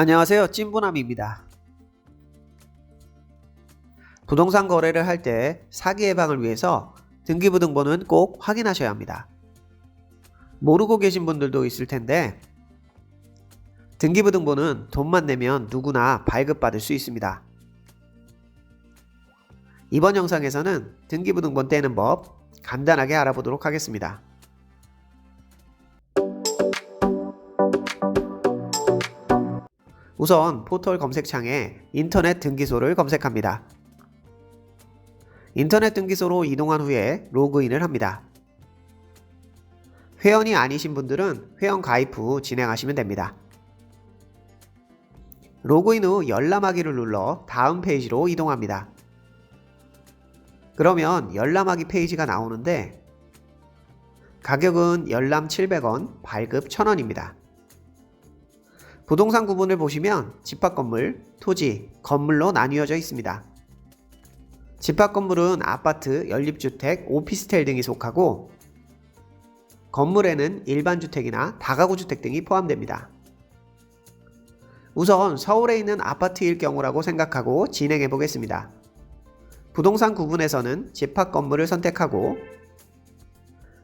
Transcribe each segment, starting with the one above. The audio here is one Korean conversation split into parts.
안녕하세요. 찐부남입니다. 부동산 거래를 할 때 사기 예방을 위해서 등기부등본은 꼭 확인하셔야 합니다. 모르고 계신 분들도 있을 텐데 등기부등본은 돈만 내면 누구나 발급받을 수 있습니다. 이번 영상에서는 등기부등본 떼는 법 간단하게 알아보도록 하겠습니다. 우선 포털 검색창에 인터넷 등기소를 검색합니다. 인터넷 등기소로 이동한 후에 로그인을 합니다. 회원이 아니신 분들은 회원 가입 후 진행하시면 됩니다. 로그인 후 열람하기를 눌러 다음 페이지로 이동합니다. 그러면 열람하기 페이지가 나오는데 가격은 열람 700원, 발급 1000원입니다. 부동산 구분을 보시면 집합 건물, 토지, 건물로 나뉘어져 있습니다. 집합 건물은 아파트, 연립주택, 오피스텔 등이 속하고 건물에는 일반 주택이나 다가구 주택 등이 포함됩니다. 우선 서울에 있는 아파트일 경우라고 생각하고 진행해 보겠습니다. 부동산 구분에서는 집합 건물을 선택하고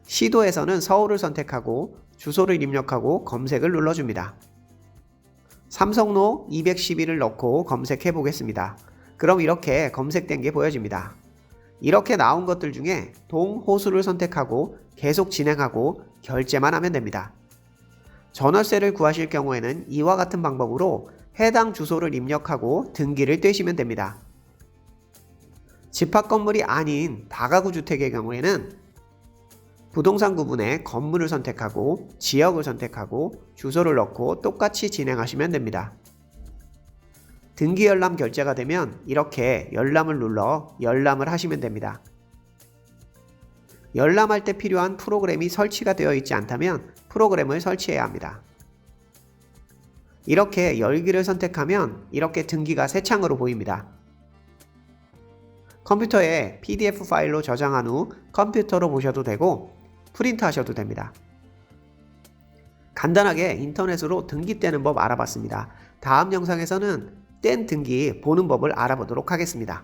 시도에서는 서울을 선택하고 주소를 입력하고 검색을 눌러줍니다. 삼성로 211을 넣고 검색해 보겠습니다. 그럼 이렇게 검색된 게 보여집니다. 이렇게 나온 것들 중에 동호수를 선택하고 계속 진행하고 결제만 하면 됩니다. 전월세를 구하실 경우에는 이와 같은 방법으로 해당 주소를 입력하고 등기를 떼시면 됩니다. 집합 건물이 아닌 다가구 주택의 경우에는 부동산 구분에 건물을 선택하고 지역을 선택하고 주소를 넣고 똑같이 진행하시면 됩니다. 등기 열람 결제가 되면 이렇게 열람을 눌러 열람을 하시면 됩니다. 열람할 때 필요한 프로그램이 설치가 되어 있지 않다면 프로그램을 설치해야 합니다. 이렇게 열기를 선택하면 이렇게 등기가 새 창으로 보입니다. 컴퓨터에 PDF 파일로 저장한 후 컴퓨터로 보셔도 되고 프린트 하셔도 됩니다. 간단하게 인터넷으로 등기 떼는 법 알아봤습니다. 다음 영상에서는 뗀 등기 보는 법을 알아보도록 하겠습니다.